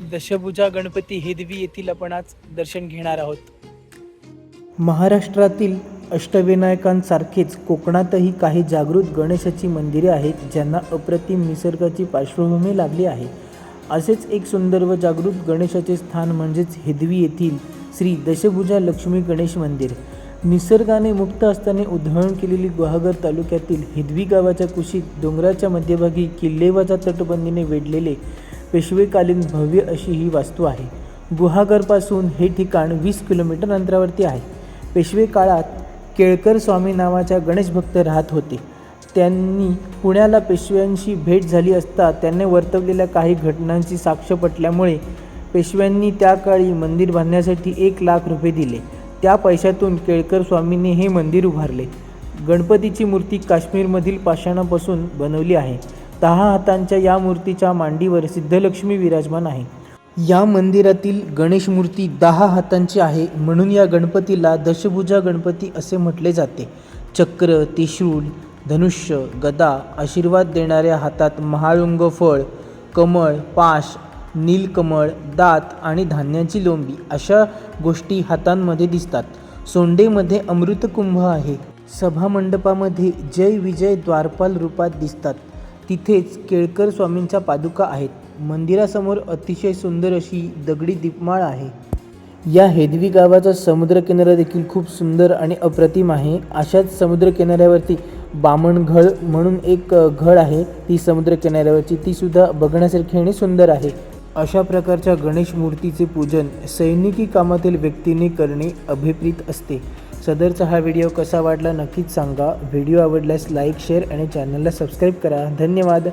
दशभुजा गणपती हेदवी येथील आपण आज दर्शन घेणार आहोत. महाराष्ट्रातील अष्टविनायकांसारखेच कोकणातही काही जागृत गणेशाची मंदिरे आहेत ज्यांना अप्रतिम निसर्गाची पार्श्वभूमी लाभली आहे. असेच एक सुंदर व जागृत गणेशाचे स्थान म्हणजेच हेदवी येथील श्री दशभुजा लक्ष्मी गणेश मंदिर. निसर्गाने मुक्त असताना उधळण केलेली गुहागर तालुक्यातील हिदवी गावाच्या कुशीत डोंगराच्या मध्यभागी किल्लेवाजा तटबंदीने वेढलेले पेशवेकालीन भव्य अशी ही वास्तू आहे. गुहागरपासून हे ठिकाण वीस किलोमीटर अंतरावरती आहे. पेशवे काळात केळकर स्वामी नावाच्या गणेशभक्त राहत होते. त्यांनी पुण्याला पेशव्यांशी भेट झाली असता त्यांनी वर्तवलेल्या काही घटनांची साक्ष पटल्यामुळे पेशव्यांनी त्या काळी मंदिर बांधण्यासाठी एक लाख रुपये दिले. त्या पैशातून केळकर स्वामींनी हे मंदिर उभारले. गणपतीची मूर्ती काश्मीरमधील पाषाणापासून बनवली आहे. दहा हातांच्या या मूर्तीच्या मांडीवर सिद्धलक्ष्मी विराजमान आहे. या मंदिरातील गणेश मूर्ती दहा हातांची आहे म्हणून या गणपतीला दशभुजा गणपती असे म्हटले जाते. चक्र त्रिशूल धनुष्य गदा आशीर्वाद देणाऱ्या हातात महाळुंग फळ कमळ पाश नीलकमळ दात आणि धान्याची लोंबी अशा गोष्टी हातांमध्ये दिसतात. सोंडेमध्ये अमृतकुंभ आहे. सभामंडपामध्ये जय विजय द्वारपाल रूपात दिसतात. तिथेच केळकर स्वामींच्या पादुका आहेत. मंदिरासमोर अतिशय सुंदर अशी दगडी दीपमाळ आहे. या हेदवी गावाचा समुद्रकिनारा देखील खूप सुंदर आणि अप्रतिम आहे. अशाच समुद्रकिनाऱ्यावरती बामणघळ म्हणून एक घळ आहे. ती समुद्रकिनाऱ्यावरची ती सुद्धा बघण्यासारखी आणि सुंदर आहे. अशा प्रकारच्या गणेश मूर्तीचे पूजन सैनिकी कामातील व्यक्तीने करणे अभिप्रीत असते. सदरचा हा व्हिडिओ कसा वाटला नक्कीच सांगा. व्हिडिओ आवडल्यास लाईक शेअर आणि चॅनलला सबस्क्राईब करा. धन्यवाद.